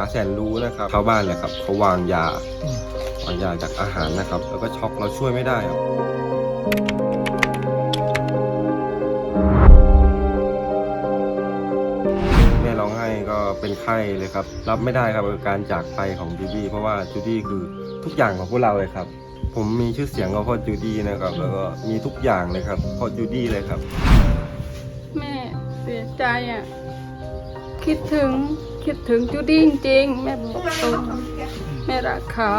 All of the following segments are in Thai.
าแสนรู้นะครับชาวบ้านเลยครับเขาวางยาอืมวางยาจากอาหารนะครับ แล้วก็ช็อกเราช่วยไม่ได้ครับแม่ร้องไห้ก็เป็นไข้เลยครับ รับไม่ได้ครับกับการจากไปของจูดี้เพราะว่าจูดี้คือทุกอย่างของพวกเราเลยครับ ผมมีชื่อเสียงก็เพราะจูดี้นะครับ แล้วก็มีทุกอย่างเลยครับเพราะจูดี้เลยครับ แม่เสียใจอะคิดถึง คิดถึงจูดี้จริงๆแม่บอกตรงแม่รักเขา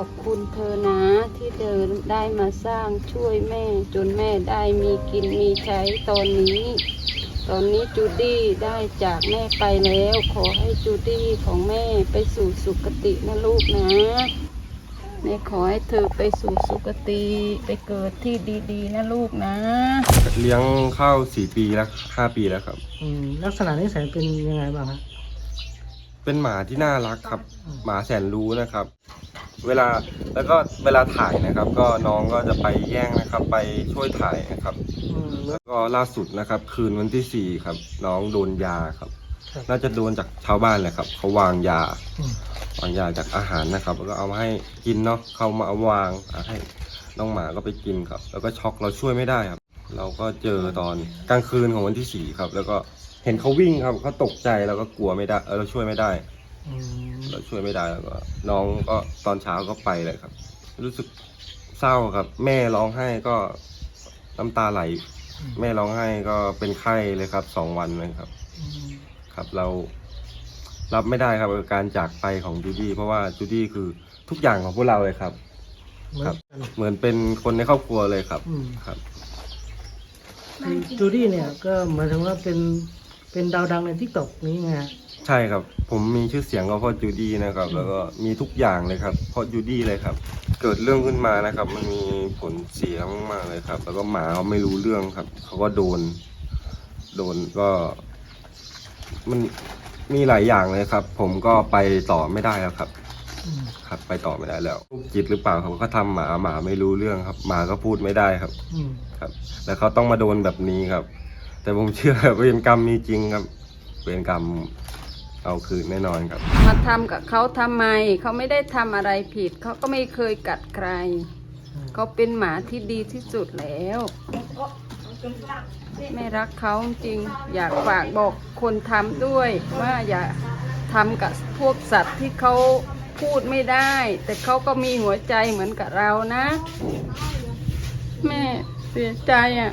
อบคุณเธอนะที่เธอได้มาสร้างช่วยแม่ จนแม่ได้มีกินมีใช้ตอนนี้ ตอนนี้จูดี้ได้จากแม่ไปแล้ว ขอให้จูดี้ของแม่ไปสู่สุคตินะลูกนะแม่ขอให้เธอไปสู่สุคติไปเกิดที่ดีๆนะลูกนะ เลี้ยงข้าวสี่ปีแล้วห้าปีแล้วครับ อืมลักษณะนิสัยเป็นยังไงบ้างฮะเป็นหมาที่น่ารักครับ หมาแสนรู้นะครับ เวลาแล้วก็เวลาถ่ายนะครับ ก็น้องก็จะไปแย่งนะครับ ไปช่วยถ่ายนะครับอืมแล้วแล้วก็ล่าสุดนะครับ คืนวันที่สี่ครับ น้องโดนยาครับครับน่าจะโดนจากชาวบ้านแหละครับ เขาวางยาอืมวางยาจากอาหารนะครับ แล้วก็เอามาให้กินเนาะเขามาเอาวางอะให้น้องหมาก็ไปกินครับ แล้วก็ช็อกเราช่วยไม่ได้ครับ เราก็เจอตอนกลางคืนของวันที่สี่ครับ แล้วก็เห็นเขาวิ่งครับเขาตกใจแล้วก็กลัวไม่ได้เออเราช่วยไม่ได้อืม เราช่วยไม่ได้แล้วก็ น้องก็ตอนเช้าก็ไปเลยครับ รู้สึกเศร้าครับ แม่ร้องไห้ก็น้ำตาไหล แม่ร้องไห้ก็เป็นไข้เลยครับสองวันเลยครับอืมครับเรารับไม่ได้ครับกับการจากไปของจูดี้เพราะว่าจูดี้คือทุกอย่างของพวกเราเลยครับ เหมือนครับกันเหมือนเป็นคนในครอบครัวเลยครับอืมครับ คือจูดี้เนี่ยก็หมายถึงว่าเป็นเป็นดาวดังในทิกตอกนี้ไงฮะใช่ครับ ผมมีชื่อเสียงก็เพราะจูดี้นะครับ แล้วก็มีทุกอย่างเลยครับ เพราะจูดี้เลยครับ เกิดเรื่องขึ้นมานะครับ มันมีผลเสียมากๆเลยครับ แล้วก็หมาเขาไม่รู้เรื่องครับ เขาก็โดน โดนก็ มันมีหลายอย่างเลยครับ ผมก็ไปต่อไม่ได้แล้วครับอืมครับ ไปต่อไม่ได้แล้วจิตหรือเปล่าเขาก็ทำหมาหมาไม่รู้เรื่องครับ หมาก็พูดไม่ได้ครับอืมครับ แล้วเขาต้องมาโดนแบบนี้ครับ แต่ผมเชื่อเวรกรรมมีจริงครับ เวรกรรม เอาคืนแน่นอนครับ มาทำกับเขาทำไม เขาไม่ได้ทำอะไรผิด เขาก็ไม่เคยกัดใคร เขาเป็นหมาที่ดีที่สุดแล้ว ไม่รักเขาจริง อยากฝากบอกคนทำด้วย ว่าอย่าทำกับพวกสัตว์ที่เขาพูดไม่ได้ แต่เขาก็มีหัวใจเหมือนกับเรานะ แม่เสียใจอะ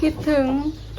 คิดถึง